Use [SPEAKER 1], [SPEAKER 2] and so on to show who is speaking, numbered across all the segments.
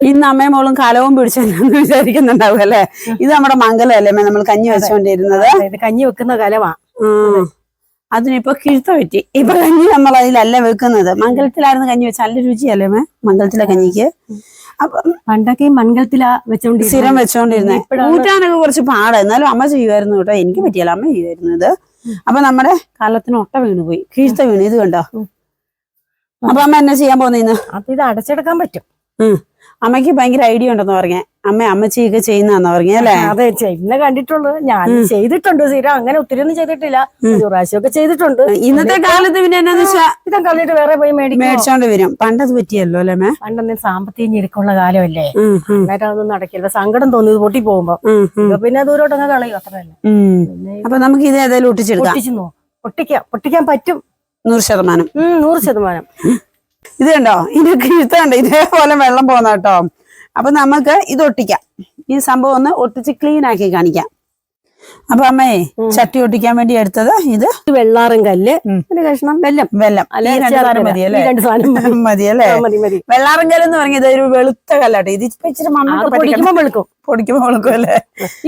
[SPEAKER 1] ഇന്ന് അമ്മയും മോളും കലവും പിടിച്ചെന്ന് വിചാരിക്കുന്നുണ്ടാവും അല്ലേ? ഇത് നമ്മുടെ മംഗലല്ലേ അമ്മ നമ്മൾ കഞ്ഞി വെച്ചോണ്ടിരുന്നത്.
[SPEAKER 2] കഞ്ഞി വെക്കുന്ന കലവാ.
[SPEAKER 1] അതിനിപ്പോ കിഴുത്ത പറ്റി. ഇപ്പൊ കഞ്ഞി നമ്മൾ അതിലല്ല വെക്കുന്നത്. മംഗലത്തിലായിരുന്നു കഞ്ഞി വെച്ച നല്ല രുചിയല്ലേ അമ്മ? മംഗലത്തിലെ കഞ്ഞിക്ക്. അപ്പൊ
[SPEAKER 2] പണ്ടൊക്കെ ഈ മൺകലത്തിലാ വെച്ചോണ്ടിരുന്നത്.
[SPEAKER 1] സ്ഥിരം വെച്ചോണ്ടിരുന്നേ. കൂട്ടാനൊക്കെ കുറച്ച് പാടാ. എന്നാലും അമ്മ ചെയ്യുമായിരുന്നു കേട്ടോ. എനിക്ക് പറ്റിയല്ല അമ്മ ചെയ്യുമായിരുന്നു ഇത് അപ്പൊ നമ്മുടെ കാലത്തിന് ഒട്ട വീണുപോയി പോയി. വീണു. ഇത് കണ്ടോ? അപ്പൊ അമ്മ എന്നെ ചെയ്യാൻ പോന്നിന്ന്
[SPEAKER 2] അപ്പൊ ഇത് അടച്ചെടുക്കാൻ പറ്റും.
[SPEAKER 1] അമ്മയ്ക്ക് ഭയങ്കര ഐഡിയ ഉണ്ടെന്ന് പറഞ്ഞേ. അമ്മ അമ്മച്ചിയൊക്കെ ചെയ്യുന്നതാന്ന് പറഞ്ഞേ അല്ലേ?
[SPEAKER 2] അതെ ചെയ്യുന്ന കണ്ടിട്ടുള്ളൂ. ഞാൻ ചെയ്തിട്ടുണ്ട് സീര അങ്ങനെ ഒത്തിരി ഒന്നും ചെയ്തിട്ടില്ല. ഒരു പ്രാവശ്യമൊക്കെ ചെയ്തിട്ടുണ്ട്.
[SPEAKER 1] ഇന്നത്തെ കാലത്ത് പിന്നെ എന്നാന്ന്
[SPEAKER 2] ഇതും കളഞ്ഞിട്ട് വേറെ പോയി
[SPEAKER 1] മേടിച്ചോണ്ട് വരും. പണ്ടത് പറ്റിയല്ലോ അല്ലേ മേ
[SPEAKER 2] പണ്ടൊന്നും സാമ്പത്തിക ഞെരുക്കമുള്ള കാലമല്ലേ? അന്നേരം അതൊന്നും നടക്കില്ല. സങ്കടം തോന്നി ഇത് പൊട്ടി പോകുമ്പോ പിന്നെ ദൂരോട്ട് അങ്ങ് കളയും. അത്ര തന്നെ
[SPEAKER 1] ഉം.
[SPEAKER 2] പിന്നെ
[SPEAKER 1] അപ്പൊ നമുക്ക് ഇത് ഏതായാലും ഒട്ടിച്ചെടുക്കാം.
[SPEAKER 2] പൊട്ടിച്ചു നോ പൊട്ടിക്കാം പൊട്ടിക്കാൻ പറ്റും.
[SPEAKER 1] നൂറ് ശതമാനം.
[SPEAKER 2] നൂറ് ശതമാനം.
[SPEAKER 1] ഇത് കണ്ടോ? ഇതിനൊക്കെ ഇഴുത്തുണ്ട് ഇതേപോലെ വെള്ളം പോകുന്ന കേട്ടോ. അപ്പൊ നമുക്ക് ഇത് ഒട്ടിക്കാം. ഈ സംഭവം ഒന്ന് ഒട്ടിച്ച് ക്ലീൻ ആക്കി കാണിക്കാം. അപ്പൊ അമ്മേ ചട്ടി ഒട്ടിക്കാൻ വേണ്ടി എടുത്തത് ഇത്
[SPEAKER 2] ഇത് വെള്ളാറും കല്ല്. ഒരു കഷ്ണം വെല്ലം.
[SPEAKER 1] വെല്ലം.
[SPEAKER 2] മതിയല്ലേ വെള്ളാറും
[SPEAKER 1] കല്ല് എന്ന് പറഞ്ഞത് ഒരു വെളുത്ത കല്ലാട്ടെ. ഇത് ഇച്ചിരി
[SPEAKER 2] പൊടിക്കുമ്പോ വെളുക്കും.
[SPEAKER 1] പൊടിക്കുമ്പോ വെളുക്കും അല്ലേ?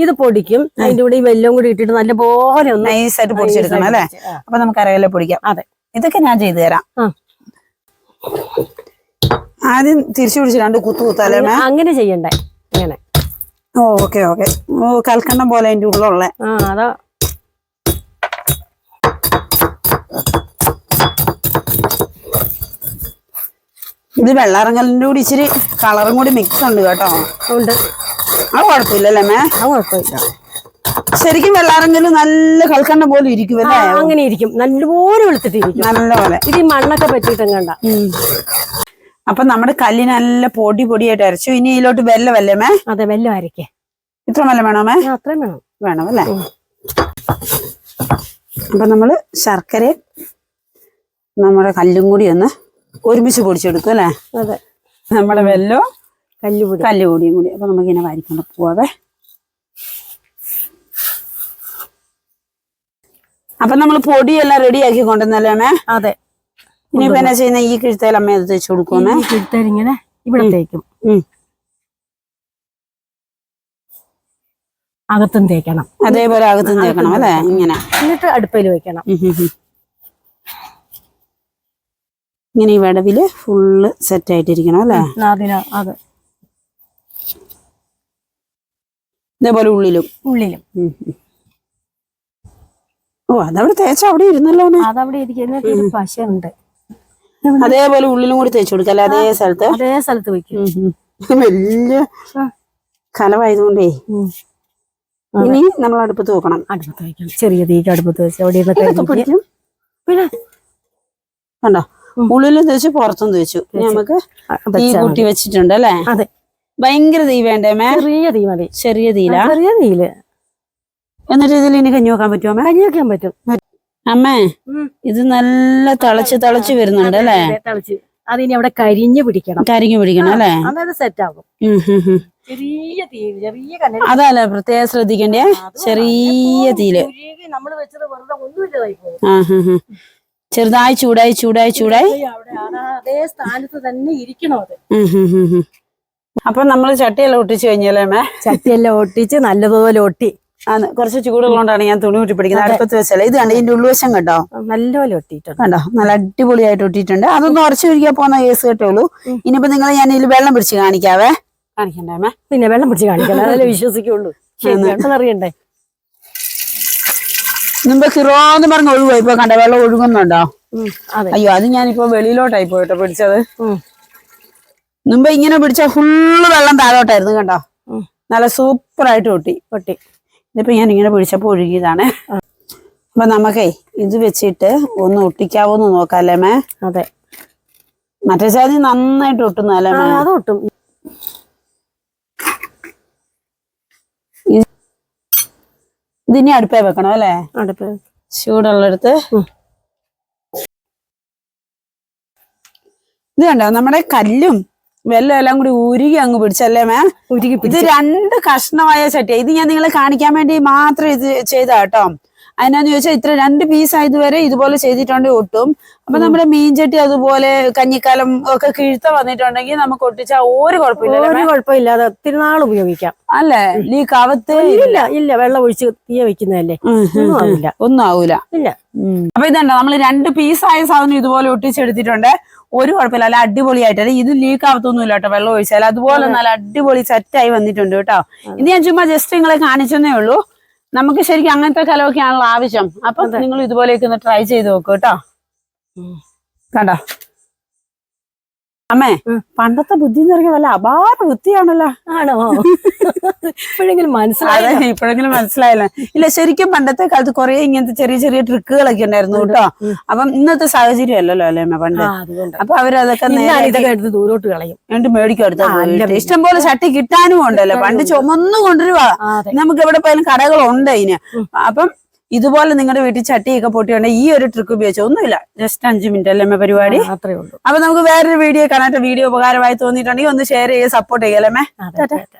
[SPEAKER 2] ഇത് പൊടിക്കും. അതിന്റെ കൂടെ ഈ വെല്ലം കൂടി ഇട്ടിട്ട് നല്ല പോലെ ഒന്ന്
[SPEAKER 1] നൈസായിട്ട് പൊടിച്ചെടുക്കണം അല്ലേ? അപ്പൊ നമുക്ക് അറിയാലോ പൊടിക്കാം.
[SPEAKER 2] അതെ.
[SPEAKER 1] ഇതൊക്കെ ഞാൻ ചെയ്തു തരാം. ആദ്യം തിരിച്ചു പിടിച്ച് രണ്ട് കുത്തു കുത്താലേ
[SPEAKER 2] അങ്ങനെ ചെയ്യണ്ടേ? ഇങ്ങനെ.
[SPEAKER 1] Oh okay okay. കൽക്കണ്ടം പോലെ അതിന്റെ ഉള്ളുള്ള
[SPEAKER 2] ആ അതാ.
[SPEAKER 1] ഇത് വെള്ളറങ്ങലിന്റെ കൂടി ഇച്ചിരി കളറും കൂടി മിക്സ് ഉണ്ട് കേട്ടോ.
[SPEAKER 2] ഉണ്ട്.
[SPEAKER 1] അത് കുഴപ്പമില്ലല്ലേ മേ?
[SPEAKER 2] അത് കുഴപ്പമില്ല.
[SPEAKER 1] ശരിക്കും വെള്ളാറങ്കൽ നല്ല കൽക്കണ്ട പോലെ
[SPEAKER 2] ഇരിക്കും
[SPEAKER 1] അല്ലേ?
[SPEAKER 2] അങ്ങനെ ഇരിക്കും. നല്ലപോലെ വെളുത്തിട്ടിരിക്കും.
[SPEAKER 1] നല്ല പോലെ
[SPEAKER 2] ഇത് ഈ മണ്ണൊക്കെ പറ്റിയിട്ടും കണ്ട.
[SPEAKER 1] അപ്പൊ നമ്മുടെ കല്ലി നല്ല പൊടി പൊടിയായിട്ട് അരച്ചു. ഇനി ഇതിലോട്ട് വെല്ലമല്ലേ മേ
[SPEAKER 2] അതെ വെല്ലം അരക്കേ
[SPEAKER 1] ഇത്ര വെല്ലം വേണോ മേ?
[SPEAKER 2] അത്രയും വേണം.
[SPEAKER 1] വേണം അല്ലേ? അപ്പൊ നമ്മൾ ശർക്കര നമ്മുടെ കല്ലും കൂടി ഒന്ന് ഒരുമിച്ച് പൊടിച്ചെടുക്കും അല്ലേ?
[SPEAKER 2] അതെ.
[SPEAKER 1] നമ്മുടെ വെല്ലോ
[SPEAKER 2] കല്ലുപൊടി.
[SPEAKER 1] കല്ലുപൊടിയും കൂടി. അപ്പൊ നമുക്കിങ്ങനെ വാരിക്കൊണ്ട് പോവാവേ. അപ്പൊ നമ്മൾ പൊടിയെല്ലാം റെഡി ആക്കി കൊണ്ടുവന്നല്ലേ
[SPEAKER 2] അതെ.
[SPEAKER 1] ഇനി പിന്നെ ചെയ്യുന്ന? ഈ കിഴുത്തേൽ അമ്മ അത് തേച്ച് കൊടുക്കുമേ
[SPEAKER 2] ഇങ്ങനെ ഇവിടെ തേക്കും. അകത്തും തേക്കണം.
[SPEAKER 1] അതേപോലെ അകത്തും തേക്കണം അല്ലേ? ഇങ്ങനെ.
[SPEAKER 2] എന്നിട്ട് അടുപ്പയിൽ വെക്കണം.
[SPEAKER 1] ഇങ്ങനെ ഈ വിടവിൽ ഫുള്ള് സെറ്റ് ആയിട്ടിരിക്കണം അല്ലേ?
[SPEAKER 2] അതിന് അത്.
[SPEAKER 1] ഇതേപോലെ ഉള്ളിലും.
[SPEAKER 2] ഉള്ളിലും.
[SPEAKER 1] ഓ അതവിടെ തേച്ച അവിടെ ഇരുന്നല്ലോ.
[SPEAKER 2] അതവിടെ ഇരിക്കുന്ന ഒരു പശയുണ്ട്.
[SPEAKER 1] അതേപോലെ ഉള്ളിലും കൂടി തേച്ചു കൊടുക്കല്ലേ അതേ സ്ഥലത്ത്?
[SPEAKER 2] അതേ സ്ഥലത്ത് വെക്കും.
[SPEAKER 1] വലിയ കലവായതുകൊണ്ടേ. ഇനി നമ്മൾ അടുപ്പത്ത് വെക്കണം.
[SPEAKER 2] അടുപ്പത്ത് വെക്കണം. ചെറിയ തീക്ക് അടുപ്പത്ത് വെച്ച് അവിടെ ഇരുന്ന് പിന്നെ?
[SPEAKER 1] കണ്ടോ? ഉള്ളിലും തേച്ചു പുറത്തും തേച്ചു. നമുക്ക് തീ കൂട്ടി വെച്ചിട്ടുണ്ട് അല്ലേ?
[SPEAKER 2] അതെ.
[SPEAKER 1] ഭയങ്കര തീ വേണ്ടേ മേ?
[SPEAKER 2] ചെറിയ തീ മതി.
[SPEAKER 1] ചെറിയ തീല
[SPEAKER 2] ചെറിയ തീയിൽ.
[SPEAKER 1] എന്നിട്ട് ഇതിൽ ഇനി കഞ്ഞി വെക്കാൻ പറ്റുമോ അമ്മേ?
[SPEAKER 2] കഞ്ഞി വെക്കാൻ പറ്റും.
[SPEAKER 1] അമ്മേ. ഇത് നല്ല തിളച്ച് തിളച്ച് വരുന്നുണ്ട് അല്ലേ?
[SPEAKER 2] തിളച്ച്. അതിനി അവിടെ കരിഞ്ഞു പിടിക്കണം.
[SPEAKER 1] കരിഞ്ഞു പിടിക്കണം അല്ലേ?
[SPEAKER 2] അതായത് സെറ്റ് ആകും. ചെറിയ തീ ചെറിയ
[SPEAKER 1] അതല്ലേ പ്രത്യേകം ശ്രദ്ധിക്കണ്ടേ? ചെറിയ തീയിൽ.
[SPEAKER 2] നമ്മൾ വെച്ചത് വെറുതെ ഒന്നുമില്ലതായി പോകും.
[SPEAKER 1] ചെറുതായി ചൂടായി ചൂടായി ചൂടായി.
[SPEAKER 2] അതാ സ്ഥാനത്ത് തന്നെ ഇരിക്കണോ അത്.
[SPEAKER 1] അപ്പൊ നമ്മൾ ചട്ടിയെല്ലാം ഒട്ടിച്ചു കഴിഞ്ഞല്ലേ അമ്മേ?
[SPEAKER 2] ചട്ടിയെല്ലാം ഒട്ടിച്ച് നല്ലതുപോലെ ഒട്ടി.
[SPEAKER 1] ആണ്. കുറച്ച് ചൂടുള്ളതുകൊണ്ടാണ് ഞാൻ തുണി ഊട്ടി പിടിക്കുന്നത്. അടുപ്പത്ത് വെച്ചാൽ ഇത് കണ്ടോ ഇതിന്റെ ഉൾവശം കേട്ടോ
[SPEAKER 2] നല്ലപോലെ ഒട്ടിയിട്ടുണ്ട്.
[SPEAKER 1] കണ്ടോ? നല്ല അടിപൊളിയായിട്ട് ഒട്ടിയിട്ടുണ്ട്. അതൊന്ന് ഉറച്ചു പിടിക്കാൻ പോകുന്ന കേസ് കേട്ടുള്ളൂ ഇനിയിപ്പോ നിങ്ങൾ ഞാൻ ഇതിൽ വെള്ളം പിടിച്ച് കാണിക്കാവേ. കാണിക്കണ്ടേ
[SPEAKER 2] പിന്നെ വെള്ളം പിടിച്ച് കാണിക്കണം. അതല്ലേ വിശ്വസിക്കുള്ളൂ. അറിയണ്ടേ?
[SPEAKER 1] മുമ്പ് കിറോന്ന് പറഞ്ഞ ഒഴുകുക ഇപ്പൊ കണ്ട? വെള്ളം ഒഴുകുന്നുണ്ടോ? അയ്യോ അത് ഞാനിപ്പോ വെളിയിലോട്ടായി പോയിട്ടോ പിടിച്ചത്. മുമ്പ് ഇങ്ങനെ പിടിച്ച ഫുള്ള് വെള്ളം താഴോട്ടായിരുന്നു കണ്ടോ? നല്ല സൂപ്പറായിട്ട് ഒട്ടി.
[SPEAKER 2] ഒട്ടി.
[SPEAKER 1] ഇതിപ്പോ ഞാൻ ഇങ്ങനെ പിടിച്ചപ്പോൾ ഒഴുകിയതാണ്. അപ്പൊ നമുക്കേ ഇത് വെച്ചിട്ട് ഒന്ന് ഒട്ടിക്കാവോന്ന് നോക്കാല്ലേ മേ?
[SPEAKER 2] അതെ.
[SPEAKER 1] മറ്റേ ചാതി നന്നായിട്ട് ഒട്ടുന്നല്ലേ
[SPEAKER 2] അത് ഒട്ടും.
[SPEAKER 1] ഇതിനി അടുപ്പേ വെക്കണം അല്ലേ?
[SPEAKER 2] അടുപ്പ്
[SPEAKER 1] ചൂടുള്ളടുത്ത്. ഇത് കണ്ടോ? നമ്മുടെ കല്ലും വെല്ലം എല്ലാം കൂടി ഉരുകി അങ്ങ് പിടിച്ചല്ലേ മേ?
[SPEAKER 2] ഉരുകി
[SPEAKER 1] ഇത് രണ്ട് കഷ്ണമായ ചട്ടിയ ഇത് ഞാൻ നിങ്ങളെ കാണിക്കാൻ വേണ്ടി മാത്രം ഇത് ചെയ്ത കേട്ടോ. അതിനാന്ന് ചോദിച്ചാൽ ഇത്ര രണ്ട് പീസ് ആയതുവരെ ഇതുപോലെ ചെയ്തിട്ടുണ്ടെങ്കിൽ ഒട്ടും. അപ്പൊ നമ്മുടെ മീൻചട്ടി അതുപോലെ കഞ്ഞിക്കാലം ഒക്കെ കിഴുത്ത വന്നിട്ടുണ്ടെങ്കിൽ നമുക്ക് ഒട്ടിച്ചാൽ ഒരു കുഴപ്പമില്ല
[SPEAKER 2] ഒരു കുഴപ്പമില്ലാതെ ഒത്തിരി നാൾ ഉപയോഗിക്കാം.
[SPEAKER 1] അല്ലേ? ഈ കവത്ത്
[SPEAKER 2] ഇല്ല ഇല്ല വെള്ളം ഒഴിച്ച് തീയ വെക്കുന്നതല്ലേ ഒന്നും ആവില്ല.
[SPEAKER 1] ഒന്നും ആവൂല.
[SPEAKER 2] ഇല്ല.
[SPEAKER 1] അപ്പൊ ഇതണ്ട? നമ്മൾ രണ്ട് പീസ് പീസായ സാധനം ഇതുപോലെ ഒട്ടിച്ചെടുത്തിട്ടുണ്ട്. ഒരു കുഴപ്പമില്ല. നല്ല അടിപൊളിയായിട്ട്. ഇത് ലീക്ക് ആവത്തൊന്നുമില്ല കേട്ടോ വെള്ളം ഒഴിച്ചാൽ. അതുപോലെ നല്ല അടിപൊളി സെറ്റായി വന്നിട്ടുണ്ട് കേട്ടോ. ഇത് ഞാൻ ചുമ്മാ ജസ്റ്റ് നിങ്ങളെ കാണിച്ചെന്നേ ഉള്ളൂ. നമുക്ക് ശരിക്കും അങ്ങനത്തെ കലമൊക്കെയാണല്ലോ ആവശ്യം. അപ്പൊ നിങ്ങൾ ഇതുപോലെയൊക്കെ ഒന്ന് ട്രൈ ചെയ്ത് നോക്കൂ കേട്ടോ. കണ്ടോ? അമ്മേ പണ്ടത്തെ ബുദ്ധി എന്ന് പറഞ്ഞാൽ വല്ല അപാര ബുദ്ധിയാണല്ലോ
[SPEAKER 2] ആണോ? ഇപ്പോഴെങ്കിലും മനസ്സിലായോ
[SPEAKER 1] ഇപ്പോഴെങ്കിലും മനസ്സിലായല്ലോ. ഇല്ല ശരിക്കും പണ്ടത്തെ കാലത്ത് കുറെ ഇങ്ങനത്തെ ചെറിയ ചെറിയ ട്രിക്കുകളൊക്കെ ഉണ്ടായിരുന്നു കേട്ടോ. അപ്പം ഇന്നത്തെ സാഹചര്യം അല്ലല്ലോ അല്ലേ അമ്മ പണ്ട്? അപ്പൊ അവരതൊക്കെ
[SPEAKER 2] ഇതൊക്കെ എടുത്ത് ദൂരോട്ട് കളയും.
[SPEAKER 1] എന്നിട്ട് മേടിക്കും അടുത്ത ഇഷ്ടം പോലെ ചട്ടി കിട്ടാനും ഉണ്ടല്ലോ. പണ്ട് ചുമന്നു കൊണ്ടുവരുവാ. നമുക്ക് എവിടെ പോയാലും കടകളുണ്ട് അതിന്. അപ്പം ഇതുപോലെ നിങ്ങളുടെ വീട്ടിൽ ചട്ടിയൊക്കെ പൊട്ടിയുണ്ടെങ്കിൽ ഈ ഒരു ട്രിക്ക് ഉപയോഗിച്ച ഒന്നുമില്ല. ജസ്റ്റ് അഞ്ചു മിനിറ്റ് അല്ലേ പരിപാടി?
[SPEAKER 2] അത്രേ ഉള്ളൂ.
[SPEAKER 1] അപ്പൊ നമുക്ക് വേറൊരു വീഡിയോ കാണാത്ത വീഡിയോ ഉപകാരമായി തോന്നിയിട്ടുണ്ടെങ്കിൽ ഒന്ന് ഷെയർ ചെയ്യുക സപ്പോർട്ട് ചെയ്യാലേ
[SPEAKER 2] അതെ, അതെ, അതെ.